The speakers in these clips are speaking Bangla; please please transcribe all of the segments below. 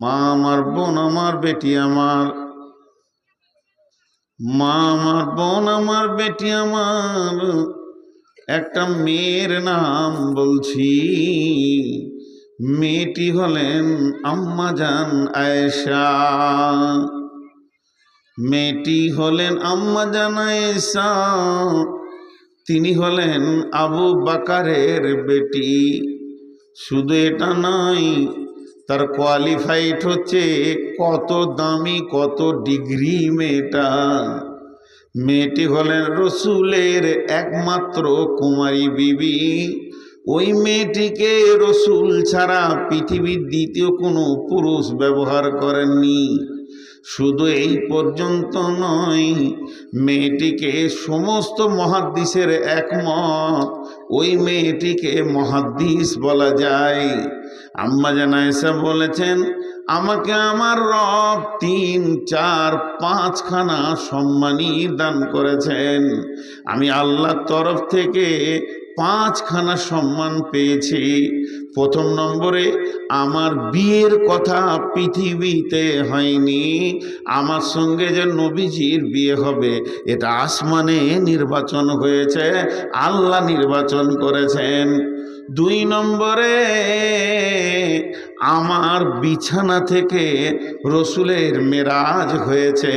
মা আমার বোন আমার বেটি আমার। মা আমার বোন আমার বেটি আমার। একটা মেয়ের নাম বলছি। মেয়েটি হলেন আম্মা জান আয়েশা। মেয়েটি হলেন আম্মা জান আয়েশা। তিনি হলেন আবু বাকারের বেটি। শুধু এটা নয় তার কোয়ালিফাইড হচ্ছে কত দামি, কত ডিগ্রি মেয়েটা। মেয়েটি হলেন রসুলের একমাত্র কুমারী বিবি। ওই মেয়েটিকে রসুল ছাড়া পৃথিবীর দ্বিতীয় কোনো পুরুষ ব্যবহার করেননি। শুধু এই পর্যন্ত নয়, মেয়েটিকে সমস্ত মহাদ্দিসের একমত, ওই মেয়েটিকে মহাদ্দিস বলা যায়। আম্মা জানায়সা বলেছেন, আমাকে আমার রব তিন, চার, পাঁচখানা সম্মানী দান করেছেন। আমি আল্লাহর তরফ থেকে পাঁচখানা সম্মান পেয়েছি। প্রথম নম্বরে, আমার বিয়ের কথা পৃথিবীতে হয়নি। আমার সঙ্গে যে নবীজির বিয়ে হবে, এটা আসমানে নির্বাচন হয়েছে, আল্লাহ নির্বাচন করেছেন। দুই নম্বরে আমার বিছানা থেকে রসুলের মেরাজ হয়েছে।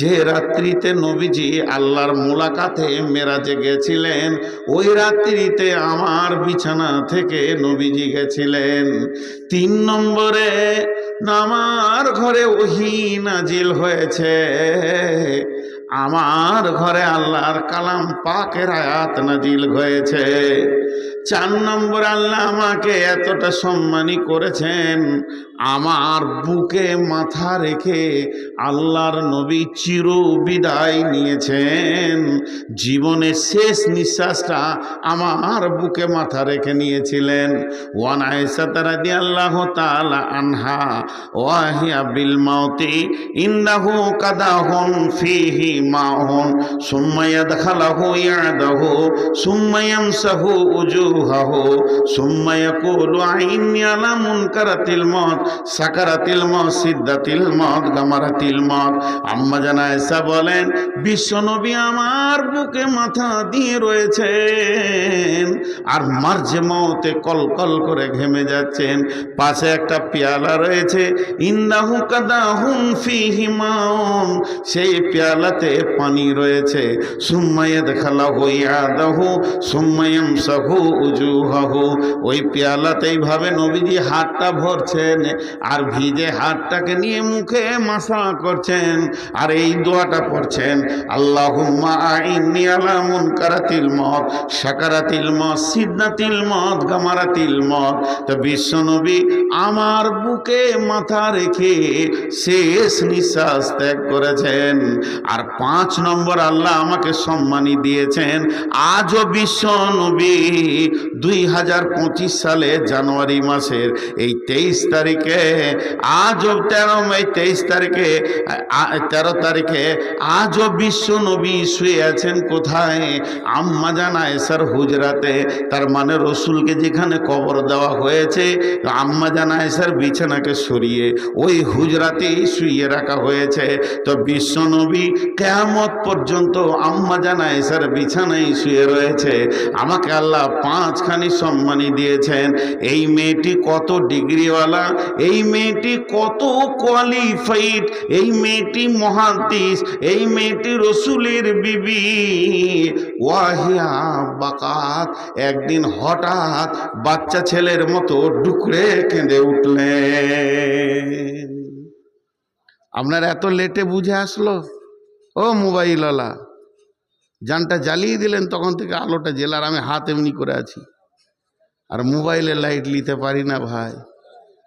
যে রাত্রিতে নবীজি আল্লাহর মোলাকাতে মেরাজে গেছিলেন, ওই রাত্রিতে আমার বিছানা থেকে নবীজি গেছিলেন। তিন নম্বরে আমার ঘরে ওহি নাজিল হয়েছে। আমার ঘরে আল্লাহর কালাম পাকের আয়াত নাজিল হয়েছে। চার নম্বর আল্লাহ আমাকে এতটা সম্মানী করেছেন। আমার বুকে মাথা রেখে আল্লাহর নবী চির বিদায় নিয়েছেন। জীবনের শেষ নিঃশ্বাসটা আমার বুকে মাথা রেখে নিয়েছিলেন। ওয়ান আয়সা তারা দি আল্লাহ তালা আনহা, ওয়াহিয়া বিল মাউতি ইন্দাহু কাদাহুন ফিহি মাহুন সুম্মাইয়া দেখালাহু ইয়াদাহু সুম্মায়ামসাহু উজুহাহু সুম্মায়া কুলু আইনি আলা মুনকারাতিল মত সাকারাতিল মত সিদ্ধাতিল মত গামারাতিল মত আম্মা জানা এসা বলেন বিশ্বনবী আমার বুকে মাথা দিয়ে রয়েছেন আর মার্জে মতে কল করে ঘেমে যাচ্ছেন। পাশে একটা পেয়ালা রয়েছে ইন্দাহু কাদাহুন ফিহি মাউন। সেই পেয়ালাতে পানি রয়েছে। সুম্মাইয়া দেখালা হইয়াদাহু সুম্মাইয়াম সাহু উজুহাহু। ওই পেয়ালাতেই ভাবে নবীজি হাতটা ভরছেন। আর ভিজে হাতটাকে নিয়ে মুখে মাসা করছেন, আর এই দোয়াটা পড়ছেন, আল্লাহুম্মা আইন্নি আলা মুনকারাতিল মত সাকারাতিল মত সিদ্ধাতিল মত গামারাতিল মত তো বিশ্বনবী আমার বুকে মাথা রেখে শেষ নিঃশ্বাস ত্যাগ করেছেন, আর পাঁচ নম্বর আল্লাহ আমাকে সম্মানী দিয়েছেন। আজও বিশ্ব নবী দুই হাজার সালে জানুয়ারি মাসের এই তেইশ তারিখে আজও তেরো মে তেইশ তারিখে তেরো তারিখে আজও বিশ্ব নবী শুয়ে আছেন কোথায়? আম্মা জানা এসার হুজরাতে, তার মানে রসুলকে যেখানে কবর দেওয়া হয়েছে আম্মা জানা এসার বিছানাকে সরিয়ে ওই হুজরাতেই শুয়ে রাখা হয়েছে। তো বিশ্ব নবী কেয়ামত পর্যন্ত আম্মা জানা এসার বিছানায় শুয়ে রয়েছে। আমাকে আল্লাহ পাঁচখানি সম্মানী দিয়েছেন। এই মেয়েটি কত ডিগ্রিওয়ালা এই মেয়েটি কত কোয়ালিফাইড এই মেয়েটি মহাদিস, এই মেয়েটি রসুলের বিবি। ওয়াহিয়া বাকাত, একদিন হঠাৎ বাচ্চা ছেলের মতো ডুকরে কেঁদে উঠলেন। আপনার এত লেটে বুঝে আসলো? ও মোবাইলওয়ালা যানটা জ্বালিয়ে দিলেন, তখন থেকে আলোটা জেলার আমি হাত এমনি করে আছি। আর মোবাইলে লাইট নিতে পারি না ভাই।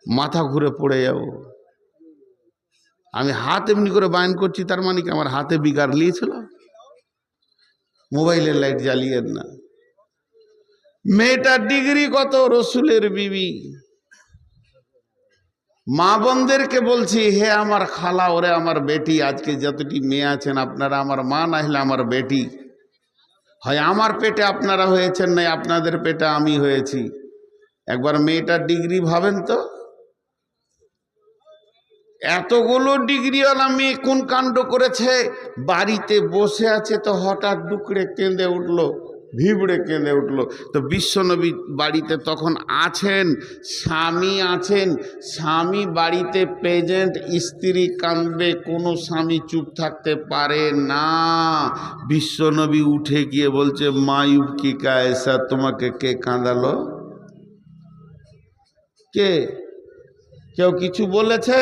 মাথা ঘুরে পড়ে যাব। আমি হাত এমনি করে বায়ন করছি, তার মানে কি আমার হাতে বিগার নিয়েছিল? মোবাইলের লাইট জ্বালিয়েন না। মেয়েটার ডিগ্রি কত রসুলের বিবি? মা বোনদেরকে বলছি, হে আমার খালা, ওরে আমার বেটি, আজকে যতটি মেয়ে আছেন, আপনারা আমার মা, না হলে আমার বেটি? হয় আমার পেটে আপনারা হয়েছেন, নাই আপনাদের পেটে আমি হয়েছি। একবার মেয়েটার ডিগ্রি ভাবেন তো? এতগুলো ডিগ্রিওয়ালা মেয়ে কোন কাণ্ড করেছে? বাড়িতে বসে আছে তো হঠাৎ ডুকরে কেঁদে উঠল, ভিবড়ে কেঁদে উঠল। তো বিশ্বনবী বাড়িতে তখন আছেন, স্বামী আছেন। স্বামী বাড়িতে প্রেজেন্ট স্ত্রী কাঁদবে, কোনো স্বামী চুপ থাকতে পারে না। বিশ্বনবী উঠে গিয়ে বলছে মায়ুব কি কায়সা তোমাকে কে কাঁদালো? কে? কেউ কিছু বলেছে?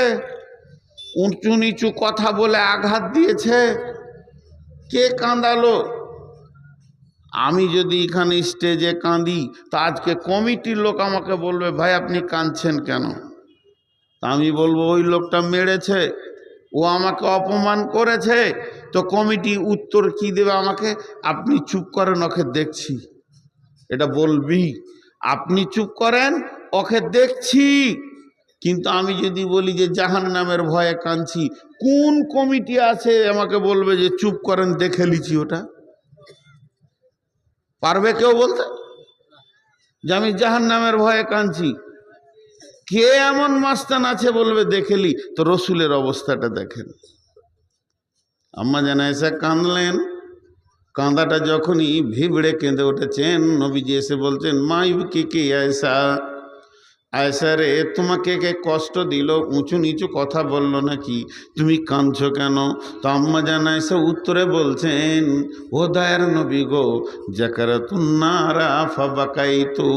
উঁচু নিচু কথা বলে আঘাত দিয়েছে। কে কাঁদালো? আমি যদি এখানে স্টেজে কাঁদি, তা আজকে কমিটির লোক আমাকে বলবে, ভাই, আপনি কাঁদছেন কেন? তা আমি বলব, ওই লোকটা মেরেছে, ও আমাকে অপমান করেছে। তো কমিটি উত্তর কি দেবে আমাকে? আপনি চুপ করেন, ওকে দেখছি। এটা বলবি? আপনি চুপ করেন, ওকে দেখছি। কিন্তু আমি যদি বলি যে জাহান নামের ভয়ে কাঁদছি, কোন কমিটি আছে আমাকে বলবে যে চুপ করেন, দেখে লিছি ওটা? পারবে কেউ বলতে? যে আমি জাহান নামের ভয়ে কাঁদছি। কে এমন মাস্তান আছে বলবে দেখেলি তো রসুলের অবস্থাটা দেখেন। আম্মা জানা এসে কাঁদলেন। কাঁদাটা যখনই ভিবড়ে কেঁদে উঠেছেন, নবীজি এসে বলছেন মাই কে কে আয়সা আয়সা রে, তোমাকে কে কষ্ট দিল? উঁচু নিচু কথা বলল নাকি? তুমি কাঁদছো কেন? তো আম্মা জানা এসে উত্তরে বলছেন, ও দায়ের নবী গো, জাকারাতুন্নারা ফাবাকাই তো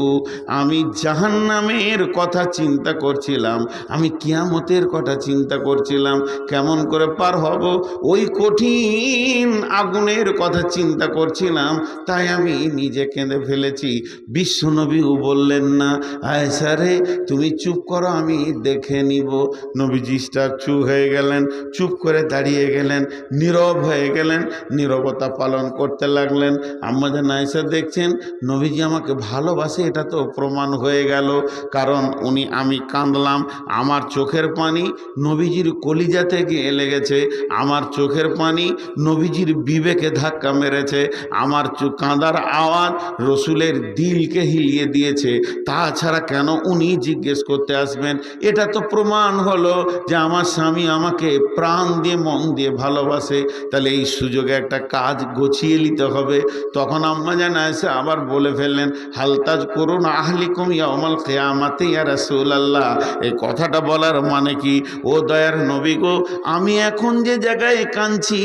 আমি জাহান্নামের কথা চিন্তা করছিলাম, আমি কিয়ামতের কথা চিন্তা করছিলাম, কেমন করে পার হব? ওই কঠিন আগুনের কথা চিন্তা করছিলাম, তাই আমি নিজে কেঁদে ফেলেছি। বিশ্বনবীও বললেন না, আয়সা রে তুমি চুপ করো, আমি দেখে নিব। নবীজি চুপ হয়ে গেলেন, চুপ করে দাঁড়িয়ে গেলেন, নীরব হয়ে গেলেন, নীরবতা পালন করতে লাগলেন। আমাদের নাইসা দেখছেন, নবীজি আমাকে ভালোবাসে, এটা তো প্রমাণ হয়ে গেল। কারণ উনি, আমি কাঁদলাম, আমার চোখের পানি নবীজির কলিজাতে গিয়ে লেগেছে, আমার চোখের পানি নবীজির বিবেকে ধাক্কা মেরেছে, আমার কাঁদার আওয়াজ রসুলের দিলকে হিলিয়ে দিয়েছে। তাছাড়া কেন উনি জিজ্ঞেস করতে আসবেন, এটা তো প্রমাণ হলো যে আমার স্বামী আমাকে প্রাণ দিয়ে, মন দিয়ে ভালোবাসে। তাহলে এই সুযোগে একটা কাজ গছিয়ে নিতে হবে। তখন আম্মা জানা এসে আবার বলে ফেললেন হালতাজ করুন আহলিকুম ইয়ামাল কেয়ামাতে ইয়া রাসূল আল্লাহ এই কথাটা বলার মানে কি? ও দয়ার নবী গো, আমি এখন যে জায়গায় কাঁদছি,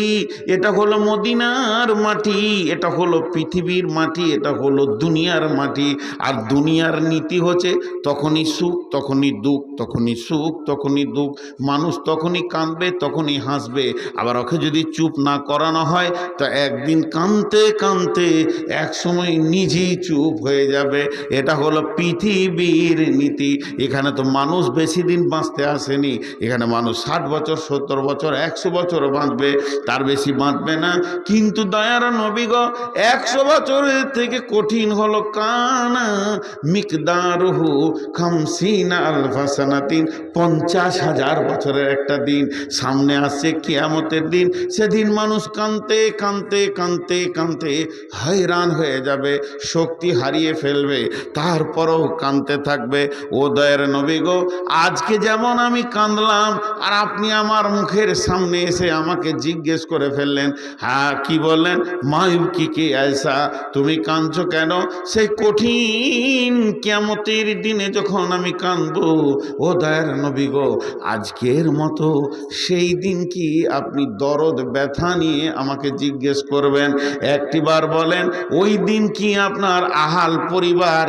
এটা হলো মদিনার মাটি, এটা হলো পৃথিবীর মাটি, এটা হলো দুনিয়ার মাটি। আর দুনিয়ার নীতি হচ্ছে তখনই সুখ, তখনই দুঃখ, তখনই সুখ, তখনই দুঃখ। মানুষ তখনই কাঁদবে, তখনই হাসবে। আবার ওকে যদি চুপ না করানো হয়, তো একদিন কাঁদতে কাঁদতে এক সময় নিজেই চুপ হয়ে যাবে। এটা হলো পৃথিবীর নীতি। এখানে তো মানুষ বেশি দিন বাঁচতে আসেনি। এখানে মানুষ ষাট বছর, সত্তর বছর, একশো বছর বাঁচবে। তার বেশি বাঁচবে না। কিন্তু দয়ার নবীগ একশো বছরের থেকে কঠিন হলো কানা, মিকদারহু খামসিনা আলফাসানাতিন পঞ্চাশ হাজার বছরের একটা দিন। সামনে আসছে কিয়ামতের দিন। সেদিন মানুষ কানতে কানতে কানতে কানতে হয়রান হয়ে যাবে, শক্তি হারিয়ে ফেলবে, তারপরেও কানতে থাকবে। ও দয়ের নবী গো, আজকে যেমন আমি কাঁদলাম, আর আপনি আমার মুখের সামনে এসে আমাকে জিজ্ঞেস করে ফেললেন হ্যাঁ কি বললেন? মায়ু কি, কে আয়সা? তুমি কাঁদছো কেন? সেই কঠিন কেমতের দিনে যখন আমি কাঁদবো ও দয়ার নবী গো, আজকের মতো সেই দিন কি আপনি দরদ, ব্যথা নিয়ে আমাকে জিজ্ঞেস করবেন? একটিবার বলেন, ওই দিন কি আপনার আহাল পরিবার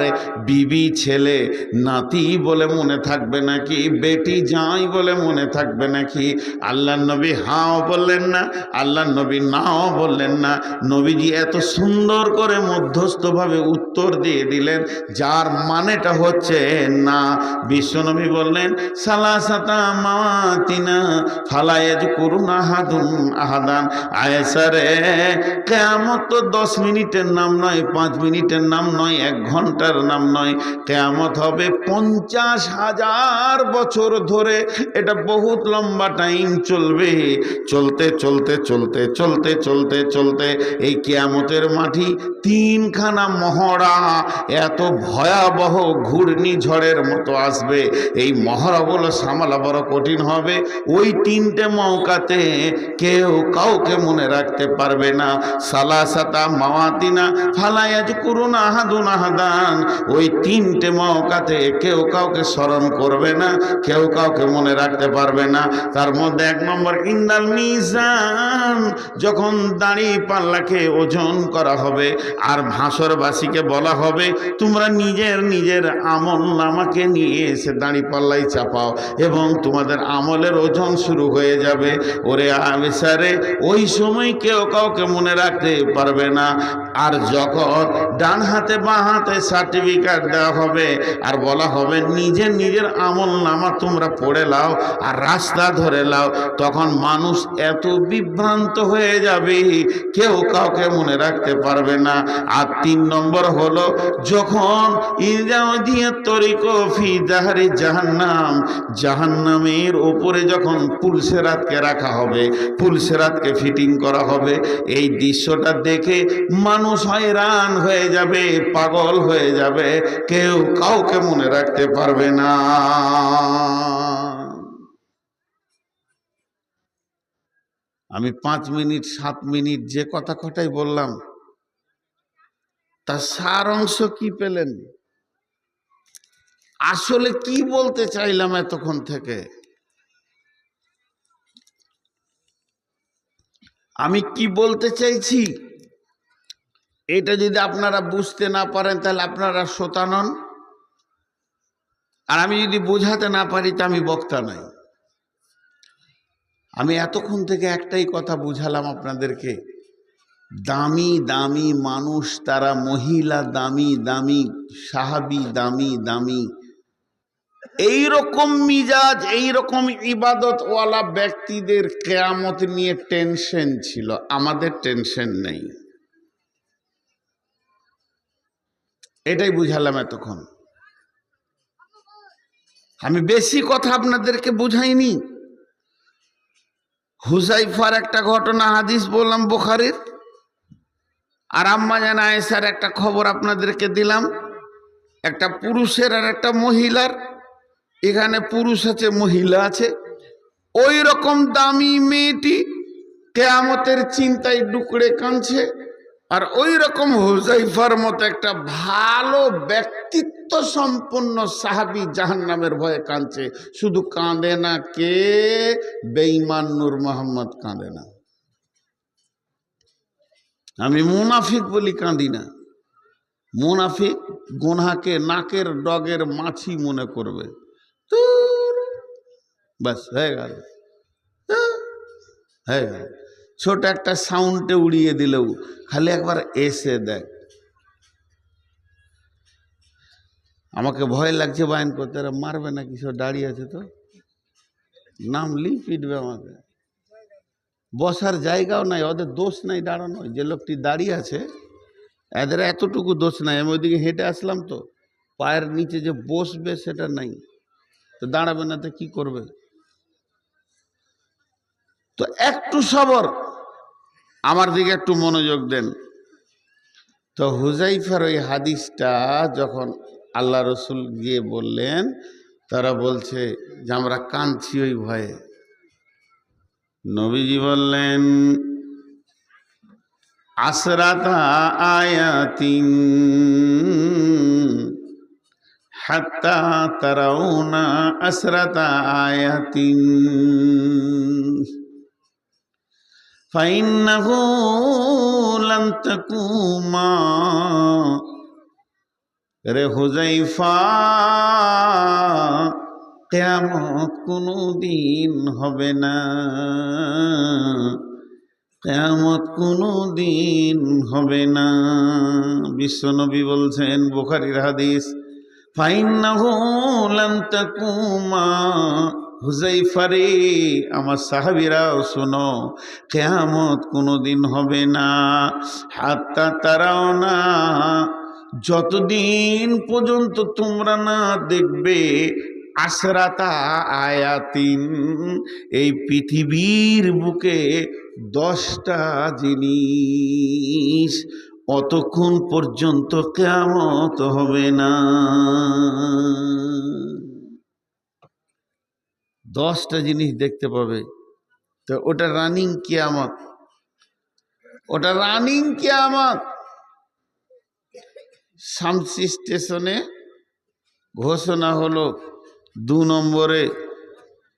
বিবি, ছেলে, নাতি বলে মনে থাকবে নাকি? বেটি যাই বলে মনে থাকবে নাকি? আল্লাহ নবী হাও বললেন না আল্লাহ নবী নাও বললেন না। নবীজি এত সুন্দর করে মধ্যস্থভাবে উত্তর দিয়ে দিলেন, যার মানেটা হচ্ছে না। বিশ্বনবী বললেন, সালাসাতা মাতিনা ফালায়েজ করুন আহাদুন। আহাদান আয়েসারে কেমত তো দশ মিনিটের নাম নয়, পাঁচ মিনিটের নাম নয়, এক ঘণ্টার নাম নয়। কেয়ামত হবে পঞ্চাশ হাজার বছর ধরে। এটা বহুত লম্বা টাইম চলবে। চলতে চলতে চলতে চলতে চলতে চলতে এই কেয়ামতের মাটি তিনখানা মহড়া। এত ভয়াবহ ঘূর্ণিঝড়ের মতো আসবে। এই মহড়াগুলো সামালা বড় কঠিন হবে। ওই তিনটে মৌকাতে কেউ কাউকে মনে রাখতে পারবে না। সালাসাতা মাওয়াতিনা ফালায়াজ করুন আহাদুন আহাদান ওই তিনটে মৌকাতে কেউ কাউকে স্মরণ করবে না, কেউ কাউকে মনে রাখতে পারবে না। তার মধ্যে এক নম্বর, ইন্দাল মিজান। যখন দাঁড়ি পাল্লাকে ওজন করা হবে, আর ভাসরবাসীকে বলা হবে, তোমরা নিজের নিজের আমল নামাকে নিয়ে এসে দাঁড়ি পাল্লাই চাপাও এবং তোমাদের আমলের ওজন শুরু হয়ে যাবে। ওরে আবিসারে ওই সময় কেউ কাউকে মনে রাখতে পারবে না। আর যখন ডান হাতে বাঁ হাতে সার্টিফিকেট দেওয়া হবে আর বলা হবে নিজের নিজের আমল নামা তোমরা পড়ে লাও আর রাস্তা ধরে লাও, তখন মানুষ এত বিভ্রান্ত হয়ে যাবে, কেউ কাউকে মনে রাখতে পারবে না। আর তিন নম্বর হলো, যখন ইজাউদিয়া তরিক ফি জাহারি জাহান্নাম। জাহান্নামের ওপরে যখন পুলসেরাতকে রাখা হবে, পুলসেরাতকে ফিটিং করা হবে, এই দৃশ্যটা দেখে মানুষ হয়রান হয়ে যাবে, পাগল হয়ে যাবে, কেউ কাউকে মনে রাখতে পারবে না। আমি পাঁচ মিনিট, সাত মিনিট যে কথা কটাই বললাম, তার সার অংশ কি পেলেন? আসলে কি বলতে চাইলাম এতক্ষণ থেকে? আমি কি বলতে চাইছি? এটা যদি আপনারা বুঝতে না পারেন, তাহলে আপনারা শ্রোতা নন। আর আমি যদি বোঝাতে না পারি, তা আমি বক্তা নাই। আমি এতক্ষণ থেকে একটাই কথা বুঝালাম আপনাদেরকে। দামি দামি মানুষ তারা মহিলা, দামি দামি, সাহাবি, দামি দামি। এই রকম মিজাজ এই রকম ইবাদতওয়ালা ব্যক্তিদের কেয়ামত নিয়ে টেনশন ছিল। আমাদের টেনশন নেই। এটাই বুঝালাম এতক্ষণ। আমি বেশি কথা আপনাদেরকে বুঝাইনি। হুসাইফার একটা ঘটনা, হাদিস বললাম বোখারের। আর আম্মা জান আয়েসার একটা খবর আপনাদেরকে দিলাম। একটা পুরুষের আর একটা মহিলার এখানে পুরুষ আছে, মহিলা আছে। ওই রকম দামি মেয়েটি কেয়ামতের চিন্তায় ডুকরে কাঁদছে। আর ওই রকম হুজাইফার মতো একটা ভালো ব্যক্তিত্ব সম্পন্ন সাহাবি জাহান নামের ভয়ে কাঁদছে। শুধু কাঁদে না, কে? বেঈমান নূর মোহাম্মদ কাঁদে না। আমি মুনাফিক বলি, কাঁদি না। মুনাফিক গোনাকে নাকের ডগের মাছি মনে করবে। ব্যাস হয়ে গেল। হ্যাঁ, হয়ে গেল। ছোট একটা সাউন্ডে উড়িয়ে দিলেও খালি একবার এসে দেখ। আমাকে ভয় লাগছে বায়ন করতে। মারবে না কিছু দাঁড়িয়ে আছে তো। নামলি পিটবে আমাকে। বসার জায়গাও নাই ওদের দোষ নাই দাঁড়ানো যে লোকটি দাঁড়িয়ে আছে এদের এতটুকু দোষ নাই। আমি ওইদিকে হেঁটে আসলাম তো। পায়ের নিচে যে বসবে সেটা নাই। তো দাঁড়াবে না তো কি করবে? তো একটু সবর। আমার দিকে একটু মনোযোগ দেন। তো হুজাইফার ওই হাদিসটা যখন আল্লাহ রসুল গিয়ে বললেন, তারা বলছে যে, আমরা কাঁদছি ওই ভয়ে। নবীজি বললেন, আসরাতা আয়াতিন হাত্তা তারাউনা আসরাতা আয়াতিন فإنه لن تقوما রে হুজাইফা কেয়ামত কোনো দিন হবে না কেয়ামত কোনো দিন হবে না বিশ্বনবী বলছেন বুখারির হাদিস ফাইন্নাহু লান তাকুমা হুজাইফারে আমার সাহাবিরাও শোনো, কেয়ামত কোনো দিন হবে না। হাত্তা তারাও না। যতদিন পর্যন্ত তোমরা না দেখবে, আশরাতা আয়াতিন, এই পৃথিবীর বুকে দশটা জিনিস অতক্ষণ পর্যন্ত কেমত হবে না। দশটা জিনিস দেখতে পাবে। তো ওটা রানিং কিয়ামত। ওটা রানিং কিয়ামত। শামসি স্টেশনে ঘোষণা হলো, দু নম্বরে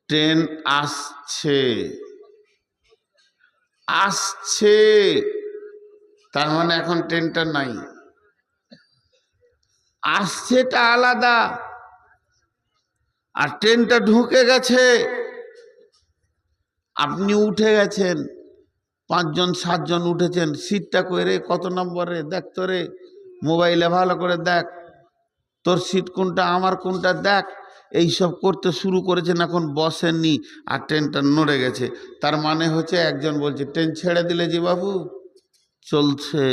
ট্রেন আসছে। আসছে। তার মানে এখন ট্রেনটা নাই। আসছেটা আলাদা। আর ট্রেনটা ঢুকে গেছে। আপনি উঠে গেছেন। পাঁচজন, সাতজন উঠেছেন। সিটটা করে কত নম্বরে? দেখ তোরে। মোবাইলে ভালো করে দেখ। তোর সিট কোনটা, আমার কোনটা দেখ। এইসব করতে শুরু করেছেন এখন বসেননি। আর ট্রেনটা নড়ে গেছে। তার মানে হচ্ছে একজন বলছে, ট্রেন ছেড়ে দিলে যে বাবু। চলছে।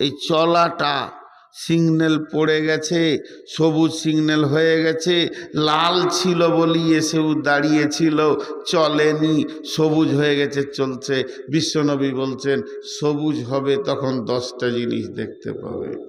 এই চলাটা সিগন্যাল পড়ে গেছে, সবুজ সিগন্যাল হয়ে গেছে, লাল ছিল বলি এসেও দাঁড়িয়েছিল, চলেনি, সবুজ হয়ে গেছে, চলছে। বিশ্বনবী বলছেন, সবুজ হবে তখন দশটা জিনিস দেখতে পাবে।